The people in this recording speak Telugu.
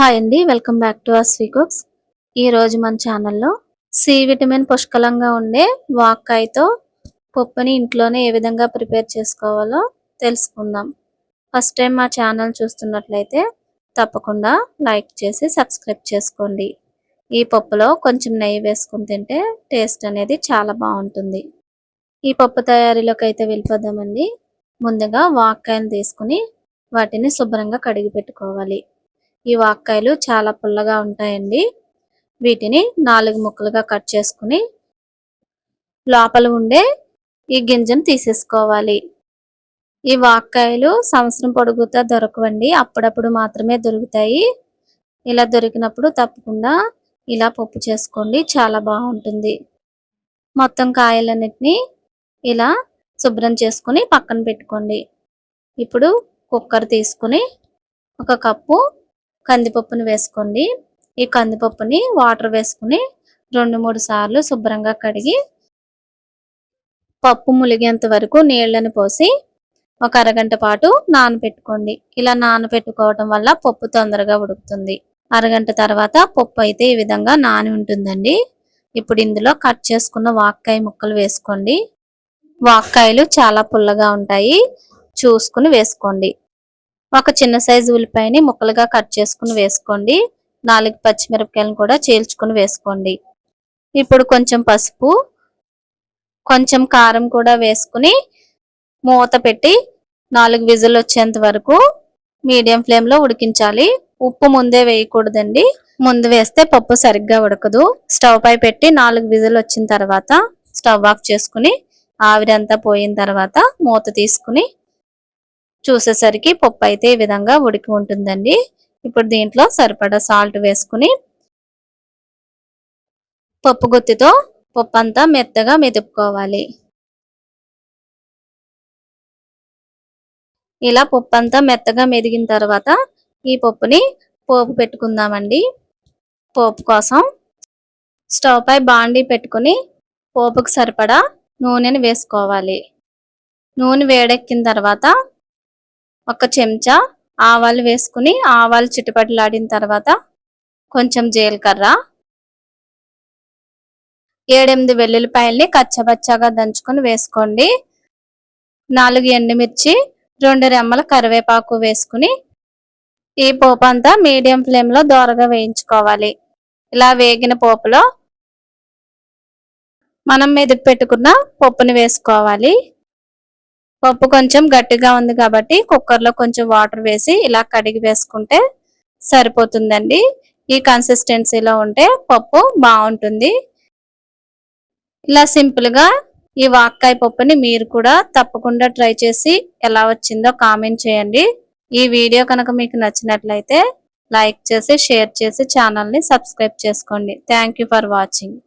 హాయ్ అండి వెల్కమ్ బ్యాక్ టు అవర్ స్వీకోక్స్ ఈరోజు మన ఛానల్లో సి విటమిన్ పుష్కలంగా ఉండే వాక్కాయతో పప్పుని ఇంట్లోనే ఏ విధంగా ప్రిపేర్ చేసుకోవాలో తెలుసుకుందాం. ఫస్ట్ టైం మా ఛానల్ చూస్తున్నట్లయితే తప్పకుండా లైక్ చేసి సబ్స్క్రైబ్ చేసుకోండి. ఈ పప్పులో కొంచెం నెయ్యి వేసుకుని తింటే టేస్ట్ అనేది చాలా బాగుంటుంది. ఈ పప్పు తయారీలోకి అయితే వెళ్ళిపోదామండి. ముందుగా వాక్కాయలు తీసుకుని వాటిని శుభ్రంగా కడిగి పెట్టుకోవాలి. ఈ వాక్కాయలు చాలా పుల్లగా ఉంటాయండి. వీటిని నాలుగు ముక్కలుగా కట్ చేసుకుని లోపల ఉండే ఈ గింజను తీసేసుకోవాలి. ఈ వాక్కాయలు సంవత్సరం పొడుగుతా దొరకవండి. అప్పుడప్పుడు మాత్రమే దొరుకుతాయి. ఇలా దొరికినప్పుడు తప్పకుండా ఇలా పప్పు చేసుకోండి. చాలా బాగుంటుంది. మొత్తం కాయలన్నిటిని ఇలా శుభ్రం చేసుకుని పక్కన పెట్టుకోండి. ఇప్పుడు కుక్కర్ తీసుకుని ఒక కప్పు కందిపప్పుని వేసుకోండి. ఈ కందిపప్పుని వాటర్ వేసుకుని రెండు మూడు సార్లు శుభ్రంగా కడిగి పప్పు ములిగేంత వరకు నీళ్ళని పోసి ఒక అరగంట పాటు నానబెట్టుకోండి ఇలా నానబెట్టుకోవడం వల్ల పప్పు తొందరగా ఉడుకుతుంది. అరగంట తర్వాత పప్పు అయితే ఈ విధంగా నాని ఉంటుందండి. ఇప్పుడు ఇందులో కట్ చేసుకున్న వాక్కాయ ముక్కలు వేసుకోండి. వాక్కాయలు చాలా పుల్లగా ఉంటాయి. చూసుకుని వేసుకోండి. ఒక చిన్న సైజు ఉల్లిపాయని ముక్కలుగా కట్ చేసుకుని వేసుకోండి. నాలుగు పచ్చిమిరపకాయలను కూడా చీల్చుకుని వేసుకోండి. ఇప్పుడు కొంచెం పసుపు కొంచెం కారం కూడా వేసుకుని మూత పెట్టి నాలుగు విజిల్ వచ్చేంత వరకు మీడియం ఫ్లేమ్లో ఉడికించాలి. ఉప్పు ముందే వేయకూడదండి. ముందు వేస్తే పప్పు సరిగ్గా ఉడకదు. స్టవ్ పై పెట్టి నాలుగు విజిల్ వచ్చిన తర్వాత స్టవ్ ఆఫ్ చేసుకుని ఆవిరంతా పోయిన తర్వాత మూత తీసుకుని చూసేసరికి పప్పు అయితే ఈ విధంగా ఉడికి ఉంటుందండి. ఇప్పుడు దీంట్లో సరిపడా సాల్ట్ వేసుకుని పప్పు గుత్తితో పప్పు అంతా మెత్తగా మెదుపుకోవాలి. ఇలా పప్పు అంతా మెత్తగా మెదిగిన తర్వాత ఈ పప్పుని పోపు పెట్టుకుందామండి. పోపు కోసం స్టవ్ పై బాండీ పెట్టుకుని పోపుకు సరిపడా నూనెని వేసుకోవాలి. నూనె వేడెక్కిన తర్వాత ఒక చెంచా ఆవాలు వేసుకుని ఆవాలు చిటపటలాడిన తర్వాత కొంచెం జీలకర్ర ఏడెనిమిది వెల్లుల్లిపాయల్ని కచ్చబచ్చాగా దంచుకొని వేసుకోండి. నాలుగు ఎండుమిర్చి రెండు రెమ్మల కరివేపాకు వేసుకుని ఈ పోపు అంతా మీడియం ఫ్లేమ్లో దోరగా వేయించుకోవాలి. ఇలా వేగిన పోపులో మనం మెదిపి పెట్టుకున్న పప్పుని వేసుకోవాలి. పప్పు కొంచెం గట్టిగా ఉంది కాబట్టి కుక్కర్లో కొంచెం వాటర్ వేసి ఇలా కడిగి వేసుకుంటే సరిపోతుందండి. ఈ కన్సిస్టెన్సీలో ఉంటే పప్పు బాగుంటుంది. ఇలా సింపుల్గా ఈ వాక్కాయ పప్పుని మీరు కూడా తప్పకుండా ట్రై చేసి ఎలా వచ్చిందో కామెంట్ చేయండి. ఈ వీడియో కనుక మీకు నచ్చినట్లయితే లైక్ చేసి షేర్ చేసి ఛానల్ని సబ్స్క్రైబ్ చేసుకోండి. Thank for watching.